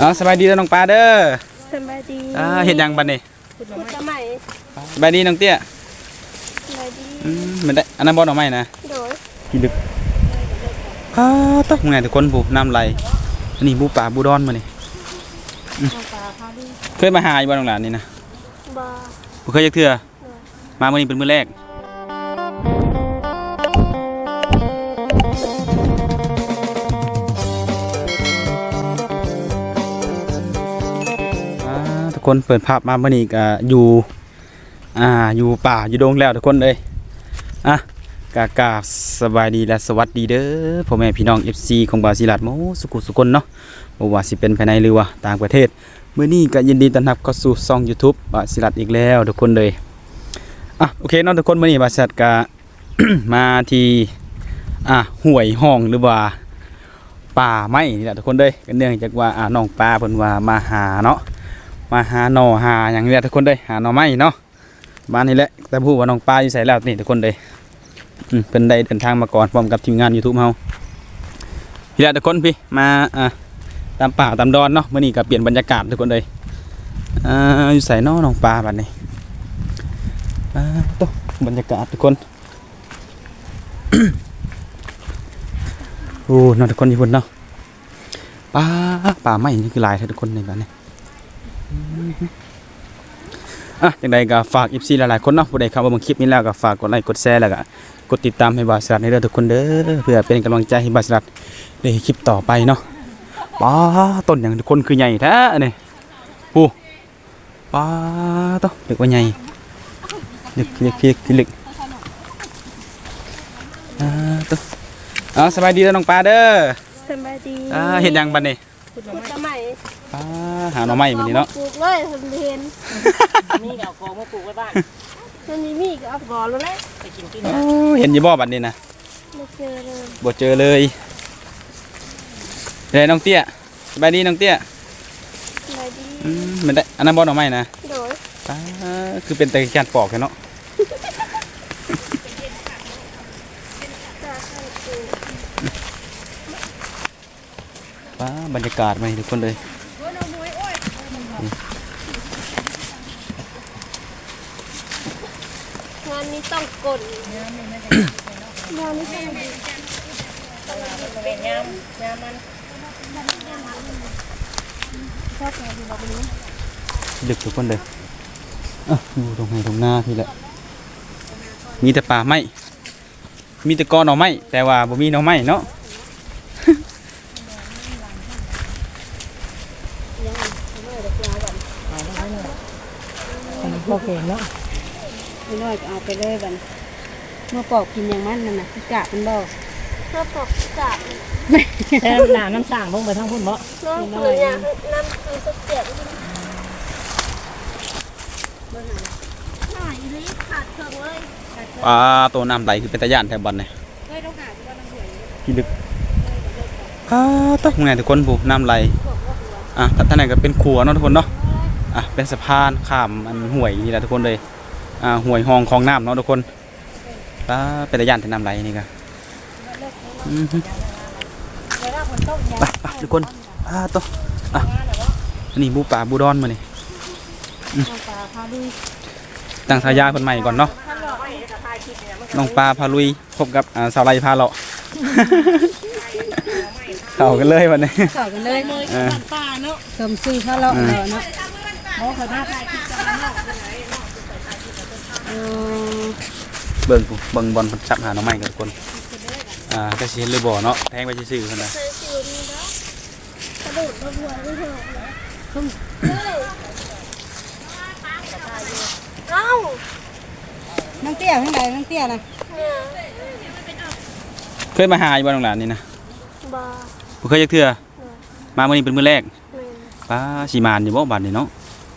อ๋อสบายดีแล้วน้องปลาเด้อสบายดีอ่าเห็นยังบัดนี้พูดสมัยสบายดีน้องเตี้ยสบายดีอืมมันได้อันนั้นบ่หน่อไม้นะโดยพี่ลึกอ้าตกไงทุกคนผู้น้ำไหลอันนี้บูป่าบูดอนมานี่น้องปลาพาดีเคยมาหาอยู่บ้านน้องหลานนี่นะบาบ่เคยจักเทื่อมามื้อนี้เป็นมื้อแรก กคนเปิดภาพมาเมื้อนี้ก็อยู่อ่าอยู่ป่าอยู่ดงแล้วทุกคนเลยอะกากาสบายดีและสวัสดีเด้อพ่อแม่พี่น้อง FC ของบาซิลัดโมสุกุสุคนเนาะบ่ว่าสิเป็นภายในหรือว่าต่างประเทศเมื้อนี้ก็ยินดีต้อนรับเข้าสู่ช่อง YouTube บาซิลัดอีกแล้วทุกคนเลยอะโอเคเนาะทุกคนเมื้อนี้บาซิลัดก็ มาที่อะห้วยห้องหรือว่าป่าไม้นี่แหละทุกคนเลยก็เนื่องจากว่าอ่าน้องปลาเพิ่นว่ามาหาเนาะ มาหาหน่อหาหยังนี่แหละทุกคนเลยหาหน่อไม้เนาะบ้านนี้แหละแต่ผู้ว่าน้องปลาอยู่ไสแล้วนี่ทุกคนเลยเพิ่นได้เดินทางมาก่อนพร้อมกับทีมงาน YouTube เฮาพี่แหละทุกคนพี่มาอะตามป่าตามดอนเนาะมื่อนี้ก็เปลี่ยนบรรยากาศทุกคนเลยอ่าอยู่ใส่นอหนองปลาบัดนี้อ่าตบรรยากาศทุกคนโอ้เนอนทุกคนอยู่บนเนาะป่าป่าไม้นี่คือลายท้ทุกคนในบ้านนี้ อืมอะจังใดก็ฝากอีพีหลายๆคนเนาะผู้ใดเข้ามาเบิ่งคลิปนี้แล้วก็ฝากกดไลค์กดแชร์แล้วก็กดติดตามให้บาสรัดในเด้อทุกคนเด้อเพื่อเป็นกำลังใจให้บาสรัดได้เฮ็ดคลิปต่อไปเนาะป้าต้นอย่างทุกคนคือใหญ่แท้เนี่ยปูป้าต้นเด็กว่าใหญ่เด็กเด็กเด็กเด็กอ่าต้นอ่าสบายดีแล้วน้องปลาเด้อสบายดีอ่าเห็นยังบัดนี้พูดสมัย หาหน่อไม้บัดนี้เนาะปลูกเลยคนเห็นมีก็เอากองมาปลูกไว้บ้านมันมีมีก็เอาก่อนแล้วแหละไปกินกินโอ้เห็นอยี่บ่บัดนี้นะไม่เจอเลยบ่เจอเลยเด้น้องเตี้ยสบายดีน้องเตี้ยสบายดีอืมมันได้อันนั้นบ่หน่อไม้นะโดยป้าคือเป็นแต่การปอกแค่เนาะตาข้างปลูกป้าบรรยากาศมาให้ทุกคนเลย งาน นี้ต้องกดงานนี้ต้องดีเป็นยามยามมันชอบงานที่เราเป็นนี้ดึกทุกคนเลยอะอยู่ตรงไหนตรงหน้าพี่แหละมีแต่ป่าไม้มีแต่กอหน่อไม้แต่ว่าบ่มีหน่อไม้เนาะโอเคเนาะไม่น้อยก็เอาไปเลยบัดน เมื่อปอกกินอย่างมันนั่นน่ะคือกะมันบอกเพื่อปกกาบแต่น้ำน้ำสั่งลงไปทั้งพุ่นบ่น้องคืออย่างน้ำคือสุดเสียงหน่อยรีบขาดเครื่องเลยปลาตัวน้ำไหลคือเป็นตะย่านแถวบันเนี่ยเฮ้ยต้องหาที่ว่าน้ำหวยพี่ลึกปลาต้องไงทุกคนผู้น้ำไหลอะท่านไหนก็เป็นขัวเนาะทุกคนเนาะอะเป็นสะพานข้ามอันห่วยนี่แหละทุกคนเลยอ่าห่วยห้องคลองน้ำเนาะทุกคน ปลาเป็นตะย่านแถวน้ำไหลนี่ก็อือฮึเวลาฝนตกเนี่ยไปไปทุกคนอ่าตัวอะอันนี้บูป่าบูดอนมานี่น้องปลาพาลุยตั้งฉายาคนใหม่ก่อนเนาะน้องปลาพาลุยพบกับอ่าสาวไรพาเลาะเข้ากันเลยวันนี้เข้ากันเลยเออป้าเนาะสมซื้อเขาเลาะแล้วเนาะโอ้ขอหน้าถ่ายคลิปกันเนาะ เออ เบิ่งผู้เบิ่งบอลเพิ่นจับหาหน่อไม้กันทุกคนอ่าก็สิเห็นหรือบ่เนาะแทงไปซื่อๆเพิ่นน่ะเคยชิวนี่นะกระโดดมาหัวไม่เถอะเลยเอ้าน้องเตี้ยข้างใดน้องเตี้ยนะเนี่ยเคยมาหาอยู่บ้านน้องหลานนี่นะบาบ่เคยจักเทื่อมามื้อนี้เป็นมื้อแรกเมนป้าสิมานอยู่บ่บัดนี้เนาะ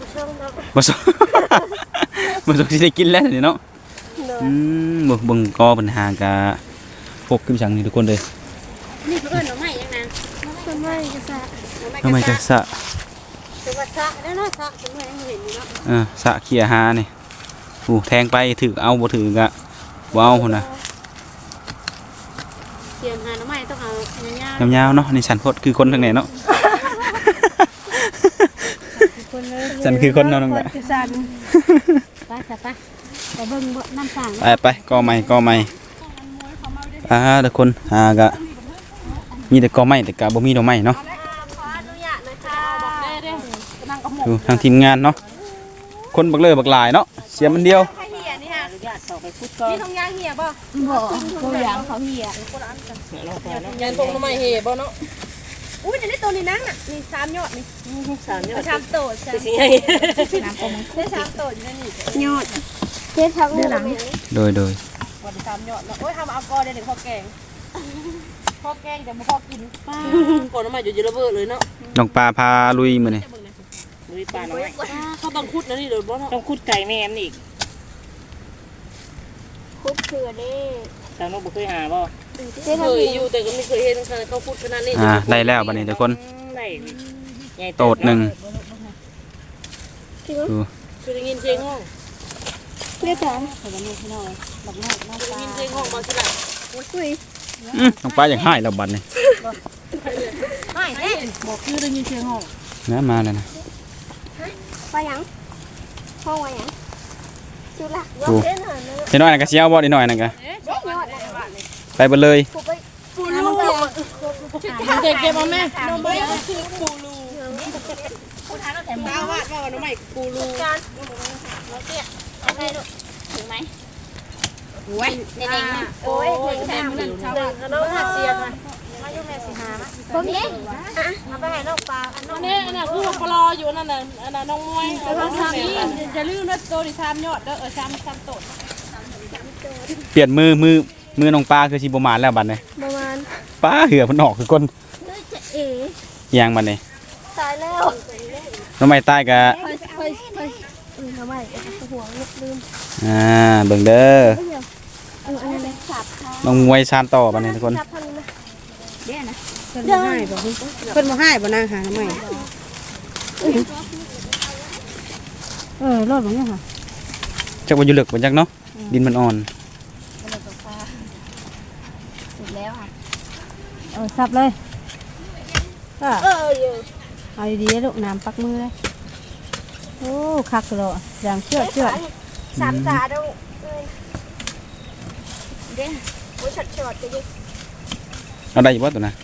บุช่องนับบ่ส บ่สสิได้กินแล้วนี่เนาะเดิน อืมเบิ่งเบิ่งกอเพิ่นหากะพกขึ้นจังนี่ทุกคนเลยนี่เพื่อนหน่อไม้ยังนะทำไมกษัตริย์ทำไมจะสะจังหวัดสระแล้วเนาะสระจังหวัดยังเห็นอยู่เนาะเออสะเขียหานี่โอ้แทงไปถือเอาบ่ถือกะบ่เอาพุ่นน่ะเตรียมหาหน่อไม้ต้องเอายาวยาวๆเนาะนี่สันพดคือคนทางไหนเนาะคนเลยฉันคือคนเนาะน้องคละนคือสันไปซะ ไปไปเบิ่งบ่น้ำสั่งไปไปกอใหม่กอใหม่อ่าทุกคนหากะมีแต่กอใหม่แต่กะบ่มีดอกไม้เนาะขออนุญาตนะคะดูทางทีมงานเนาะคนบักเลยบักหลายเนาะเสียมันเดียวใครเหี่ยนี่ฮะอนุญาตต่อไปพุดก่อนมีทงยางเหี่ยบ่บ่ตัวอย่างเขาเหี่ยเดี๋ยวเราไปเนาะยันพงทำไมเฮบ่เนาะอุ้ยเดี๋ยวนี้ตัวนี้นั่งอะนี่สามยอดนี่สามยอไปดทำโตดจ้ะสิไงได้สามโตดอยู่ในนี่ยอด เฮ็ดทั้งหมดโดยโดยวันสามยอดเนาะโอ้ยทำเอากอเดี๋ยวเดี๋ยวพอแกงพอแกงแต่ไม่พอกินก่อนน้ำมันอยู่เยอะระเบ้อเลยเนาะน้องปลาพาลุยมื้อนี้ลุยปลาหน่อยเขาต้องคุดนะนี่เดี๋ยวบ่เนาะต้องคุดไก่แม่มอีกคุบเสือเด้ทางน้องบ่เคยหาบ่เจ๊เคทำยเองอยู่แต่ก็ไม่เคยเห็นเขาคุดขนาดนี้อ่าได้แล้วบัดนี้ทุกคนได้ใหญ่โตดหนึ่งดูคือได้ยินเสียงห้อง เรียกจังได้ยินเสียงห้องมาสิล่ะอุ้ยอื้อน้องปลาอยากให้แล้วบัดนี้ไม่เด้บอกคือได้ยินเสียงห้องนะมาแล้วนะไปยังห้องไว้ยังจุลักยดูกเส้นหน่อยนึงเห็นน้อยนั่นก็สิเอาบ่นิดหน่อยนั่นก็เด้ยอดไปเบิดเลยกูไปปูลูเด็กเก็บมาแม่น้องใบคือปูลูตาวาดว่าน้องใหม่ปูลูการ ไว้เด็กๆโอ้ยเด็กๆหนึ่งน้องหัดเสียงอะมาอยู่แม่สิหามาผมเองอะมาไปให้น้องปลาอันน้องนี่อันนั้นคือว่าปลออยู่นั่นน่ะอันนั้นน้องมวยเอาน้องสามนี่อย่าลืมนะโตดิสามยอดเด้อเออสามสามโตดเปลี่ยนมือมือมือน้องปลาคือสิบ่มาแล้วบัดนี้ประมาณปลาเหือมันออกคือคนจะเอ๋ยางบัดนี้ตายแล้วน้องไม้ใต้ก็เฮ้ยเฮ้ยเฮ้ยอืมทำไมห่วงลูกลืม อ่าเบิ่งเด้อเดี๋ยวเอออันนั้นเลยสับค่ะน้องมวยชานต่อบัดนี้ทุกคนสับพันนะเด้นะเพิ่นบ่ให้บ่เพิ่นบ่ให้บ่นางหาทำไมเออรถบ่เนี่ยค่ะจักว่าอยู่ลึกบ่จักเนาะดินมันอ่อนสุดแล้วค่ะเออสับเลยอะเอออยู่เอาดีๆลูกน้ำปักมือเลยโอ้คักเลยอย่างเชื่อเชื่อ สามตาดูเลยเด้โอ้ยช็อตช็อตไปดิเอาได้อยู่บ่ตัวน่ะ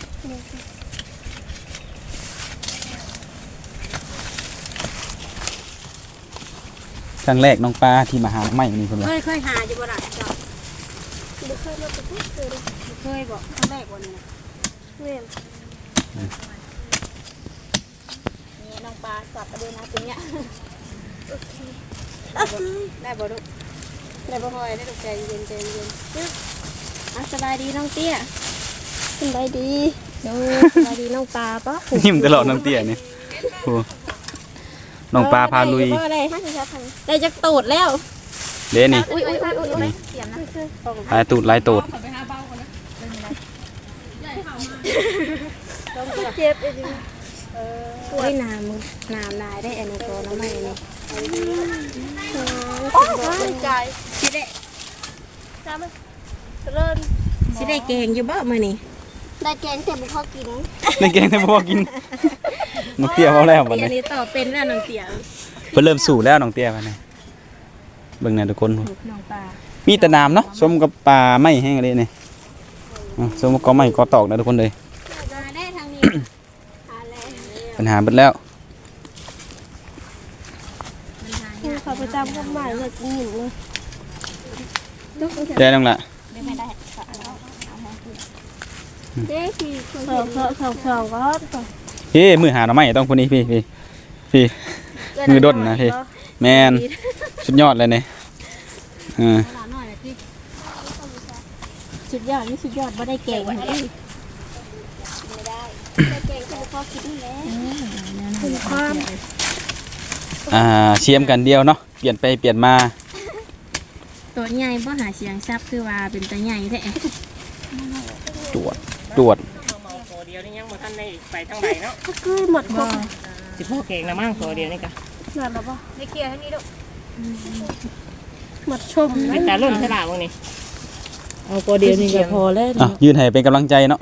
ครั้งแรกน้องปลาที่มาหาน้องไม้นี่เพิ่นว่าเคยเคยหาอยู่บ่ล่ะจ้ะไม่เคยมาตัวเคยเลยเคยบ่ครั้งแรกวันนี้นะเว้ยนี่น้องปลาสับประเด็นนะตรงเนี้ย ได้บ่ลูกได้บ่พอยได้ลูกใจเย็นใจเย็นอะสบายดีน้องเตี้ยสบายดีดูสบายดีน้องปลาปะยิ้มตลอดน้องเตี้ยนี่โอ้น้องปลาพาลุยอะไรห้าสิบทันได้จักตูดแล้ว เด้นี่อุ้ยอุ้ยอุ้ยอุ้ยอุ้ยเสียมนะลายตูดลายตูดเจ็บเลยดิโอ้ยน้ำน้ำลายได้อันนี้ก็น้องใหม่นี่ โอ้ยใจสิเด้จำไหมเริ่มสิได้เก่งอยู่บ่มื้อนี้ได้แกงแต่บุพอกินในเกงแต่บ่กินน้องเตี้ยเอาแล้วบัดอันนี้นี้ต่อเป็นแล้วน้องเตียเพิ่นเริ่มสู่แล้วน้องเตี้ยบัดนี้เบิ่งหน่อยทุกคนน้องปลามีแต่น้ำเนาะสมกับปลาไม้แห้งเลยนี่อะสมกับกอไม้กอตอกนะทุกคนเลยมาได้ทางนี้หาแล้วปัญหาเบิดแล้ว เขาประจำกันใหม่เลยกินหนึ่งเลยได้น้องละเด้คือสองสองสองสองก็เฮ้มือหาหน่อไม้ต้องคนนี้พี่พี่พี่มือด้นนะพี่แมนสุดยอดเลยเนี่ยอ่าสุดยอดนี่สุดยอดบ่ได้เก่งไม่ได้ได้แกงแต่บุพอกินแล้วคุณความ อ่าเชียมกันเดียวเนาะเปลี่ยนไปเปลี่ยนมาตัวใหญ่บ่หาเสียงซับคือว่าเป็นตัวใหญ่แท้ตรวจตรวจตัวเดียวนี่ยังบ่ทันได้ไปทางใดเนาะก็คือหมดครบสิพ่อเก่งละมั่งตัวเดียวนี่ก็หมดแล้วปะไม่เคลียร์ทั้งนี้ดูหมดชมเป็นตาลุ่นฉลาดมื้อนี้เอาตัวเดียวนี่ก็พอแล้วอะยืนให้เป็นกำลังใจเนาะ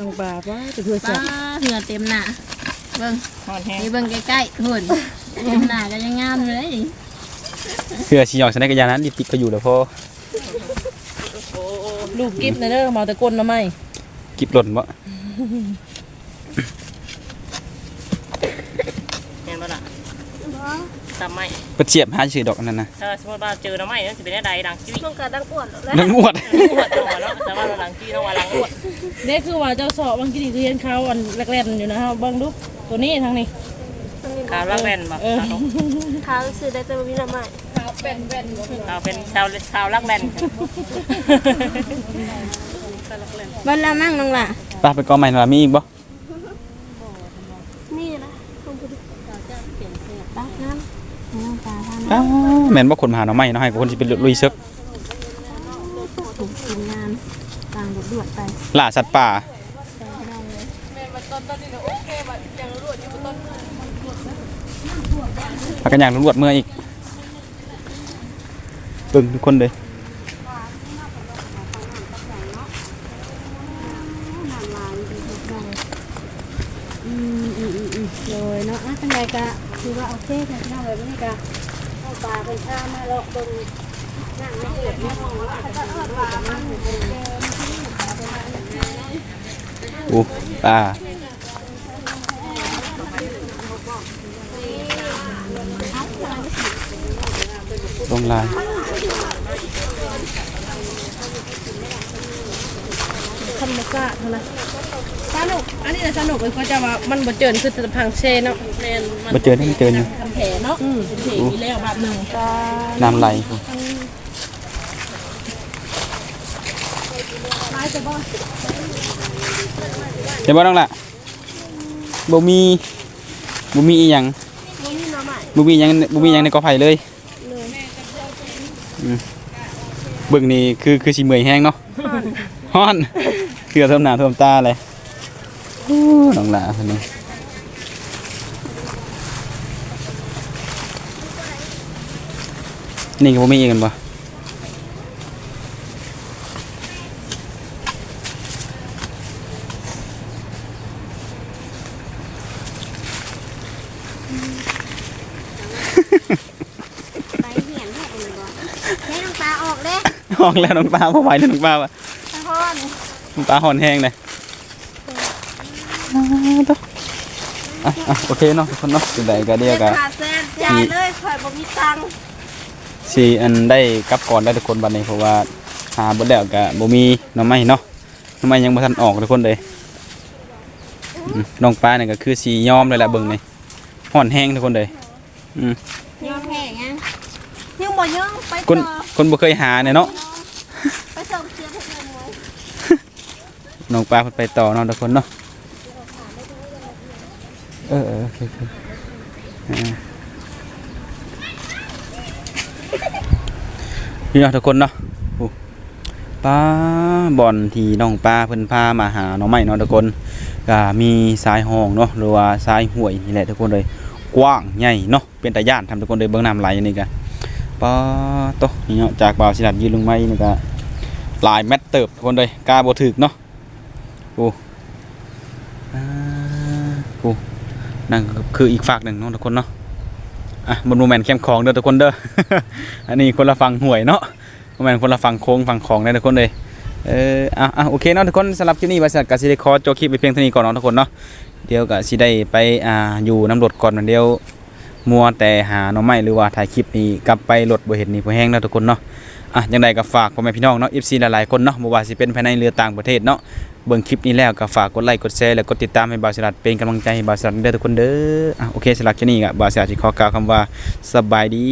น้องปลาป้าจะเพื่อป้าเหงื่อเต็มหน้าเบิ่งฮอนแห้งนี่เบิ่งใกล้ๆหุ่น หน้าก็ยังงามอยู่เลยเพื่อสิหยอกสนกยานั้นดิติกก็อยู่แล้วพอลูกกิฟต์นะเด้อมาแต่ก้นหน่อไม้กิบหล่นบ่แม่นบ่ล่ะตำไม้เปิดเสียบหาชื่อดอกอันนั้นน่ะถ้าสมมติว่าเจอหน่อไม้นั่นสิเป็นแนวใดดังจี้มันก็ดังอ้วนแล้วนังอวดอวดตัวเนาะแต่ว่าเราหลังจี้ต้องว่าหลังอวดนี่คือว่าเจ้าสอบบางทีนี่คือเห็นเขาอันแรกๆอยู่นะฮะเบิ่งดูตัวนี้ทางนี้ ขาวลักแว่นบ่เออเท้าซื้อได้แต่บ่มีน้ำใหม่เราเป็นชาวชาวลักแว่นเบิ่งละมั่งน้องล่ะป้าไปกอใหม่หน่อยมีอีกบ่นี่นะต้องไปดูตักน้ำน้ำปลาทานอ้าวแม่นบ่คนมาหาหน่อไม้เนาะให้คนสิเป็นลุยซึกถูกกินน้ำต่างดวดๆไปล่าสัตว์ป่า พากันอย่างรวดเมื่ออีกเบิ่งทุกคนเลยอืมอืมอืมอืมโดยเนาะอะทางใดก็คือว่าโอเคค่ะพี่น้องเลยวันนี้ก็เอาปลาไปข้ามมาเลาะเบิ่งนั่งไม่เดือดไม่มองว่าเขาจะเอาปลามาให้เบิ่งอู้ป่า ลงลายธรรมชาติเท่านั้นสนุกอันนี้น่ะสนุกเลยเขาจะว่ามันบ่เจินคือแต่พังเชเนาะแม่นมันมาเจอนี่เจอนี่ทำแผลเนาะเป็นแผลมีแล้วบาดหนึงน้ำไหลเดี๋ยวบ่ต้องละบ่มีบ่มีอีหยังบ่มีน้ำใหม่บ่มีหยังบ่มีหยังในกอไผ่เลยอืม เบิ่งนี่คือคือสิเมื่อยแห้งเนาะฮ้อนเกลือท่วมหน้าท่วมตาเลยโอ้น้องหลาเพิ่นนี่นี่ก็บ่มีอีกกันบ่ไปเหียนให้เองบ่ให้น้ำตาออกเด้ ห้องแล้วน้องปลาบ่ไหวแล้วน้องปลาว่ะตาฮ้อนน้องปลาห่อนแห้งเลยอะอะโอเคเนาะทุกคนเนาะจังไดก็เดียวก็ขาแซนจ่ายเลยข่อยบ่มีตังค์สิอันได้กลับก่อนได้ทุกคนบัดนี้เพราะว่าหาบ่แล้วก็บ่มีหน่อไม้เนาะหน่อไม้ยังบ่ทันออกทุกคนเลยอืมน้องปลานี่ก็คือสิยอมเลยล่ะเบิ่งนี่ห่อนแห้งทุกคนเลยอืมยังแพงยังยังบ่ยังไปคนต่อคนบ่เคยหาเนี่ยเนาะ น้องปลาเพิ่นไปต่อเนาะทุกคนเนาะเออเออโอเคโอเคอ่านี่เนาะทุกคนเนาะปลาบอนที่น้องปลาเพิ่นพามาหาน่อไม้เนาะทุกคนก็มีสายห้องเนาะหรือว่าสายห้วยนี่แหละทุกคนเลยกว้างใหญ่เนาะเป็นตาย่านทำทุกคนเลยเบิ่งน้ำไหลนี่ก็ปลาโตนี่เนาะจากบ่าวสิลัดยืนลงไม้นี่ก็ห ลายเม็ดเติบทุกคนเลยกาบถึกเนาะโอ้อ่าโอ้นั่นคืออีกฝากหนึ่งเนาะทุกคนเนาะอะบนโมเมนต์แคมของเด้อทุกคนเด้ออันนี้คนละฝั่งห่วยเนาะโมเมนต์คนละฝั่งโค้งฝั่งของเด้อทุกคนเลยเอออะอะโอเคเนาะทุกคนสำหรับคลิปนี้บริษัทกสิได้ขอจบคลิปไปเพียงเท่านี้ก่อนเนาะทุกคนเนาะเดี๋ยวก็สิได้ไปอ่าอยู่น้ำรถก่อนเหมันเดียว มัวแต่หาหน่อไม้หรือว่าถ่ายคลิปนี้กลับไปลดบ่เห็นนี่บ่แห้งเนาะทุกคนเนาะอะยังไงก็ฝากพ่อแม่พี่น้องเนาะ FC หลายๆคนเนาะบ่ว่าสิเป็นภายในหรือต่างประเทศเนาะเบิ่งคลิปนี้แล้วก็ฝากกดไลค์กดแชร์และกดติดตามให้บาสลัดเป็นกำลังใจให้บาสลัดเด้อทุกคนเด้ออะโอเคสำหรับคลิปนี้ก็บาสลัดสิขอกล่าวคำว่าสบายดี